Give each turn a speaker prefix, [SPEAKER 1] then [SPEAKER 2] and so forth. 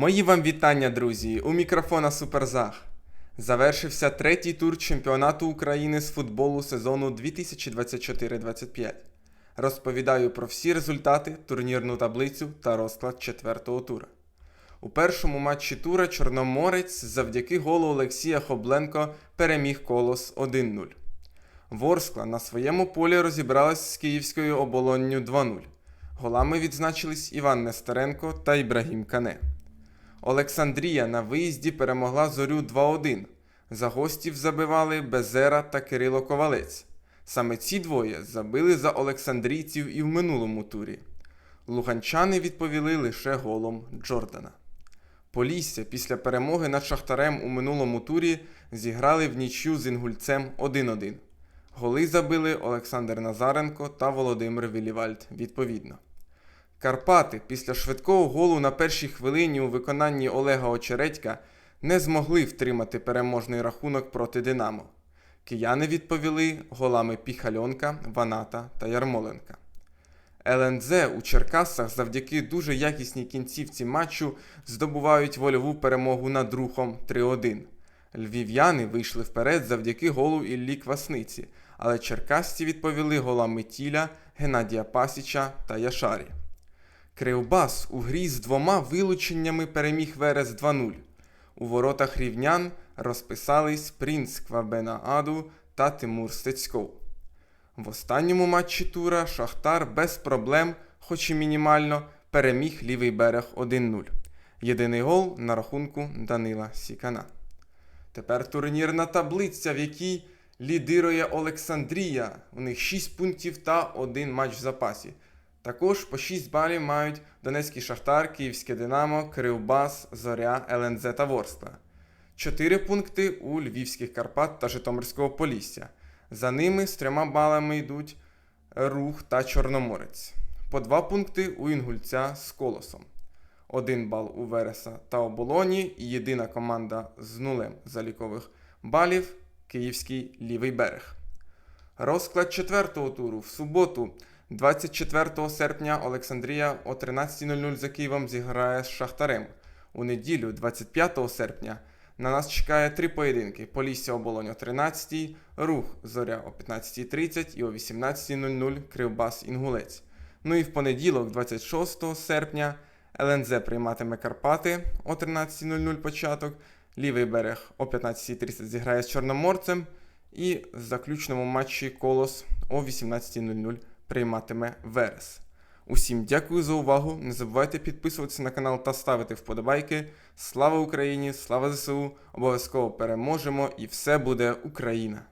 [SPEAKER 1] Мої вам вітання, друзі! У мікрофона Суперзах. Завершився третій тур чемпіонату України з футболу сезону 2024-25. Розповідаю про всі результати, турнірну таблицю та розклад четвертого тура. У першому матчі тура Чорноморець завдяки голу Олексія Хобленко переміг колос 1-0. Ворскла на своєму полі розібралась з київською оболонню 2-0. Голами відзначились Іван Нестеренко та Ібрагім Кане. Олександрія на виїзді перемогла зорю 2-1. За гостів забивали Безера та Кирило Ковалець. Саме ці двоє забили за олександрійців і в минулому турі. Луганчани відповіли лише голом Джордана. Полісся після перемоги над Шахтарем у минулому турі зіграли в нічю з інгульцем 1-1. Голи забили Олександр Назаренко та Володимир Вілівальд відповідно. Карпати після швидкого голу на першій хвилині у виконанні Олега Очередька не змогли втримати переможний рахунок проти Динамо. Кияни відповіли голами Піхальонка, Ваната та Ярмоленка. ЛНЗ у Черкасах завдяки дуже якісній кінцівці матчу здобувають вольову перемогу над рухом 3-1. Львів'яни вийшли вперед завдяки голу Іллі Квасниці, але черкасці відповіли голами Тіля, Геннадія Пасіча та Яшарі. Кривбас у грі з двома вилученнями переміг Верес 2-0. У воротах рівнян розписались Принц Квабена Аду та Тимур Стецьков. В останньому матчі тура Шахтар без проблем, хоч і мінімально, переміг лівий берег 1-0. Єдиний гол на рахунку Данила Сікана. Тепер турнірна таблиця, в якій лідирує Олександрія. У них 6 пунктів та 1 матч в запасі. Також по 6 балів мають Донецький Шахтар, Київське Динамо, Кривбас, Зоря, ЛНЗ та Ворскла. 4 пункти у Львівських Карпат та Житомирського Полісся. За ними з трьома балами йдуть Рух та Чорноморець. По 2 пункти у Інгульця з Колосом. Один бал у Вереса та Оболоні і єдина команда з нулем залікових балів Київський лівий берег. Розклад четвертого туру в суботу, 24 серпня, Олександрія о 13.00 за Києвом зіграє з Шахтарем. У неділю, 25 серпня, на нас чекає три поєдинки: Полісся Оболонь о 13, Рух Зоря о 15.30 і о 18.00 Кривбас Інгулець. Ну і в понеділок, 26 серпня, ЛНЗ прийматиме Карпати о 13.00 початок. Лівий берег о 15.30 зіграє з Чорноморцем. І в заключному матчі Колос о 18.00 прийматиме Верес. Усім дякую за увагу. Не забувайте підписуватися на канал та ставити вподобайки. Слава Україні! Слава ЗСУ! Обов'язково переможемо і все буде Україна!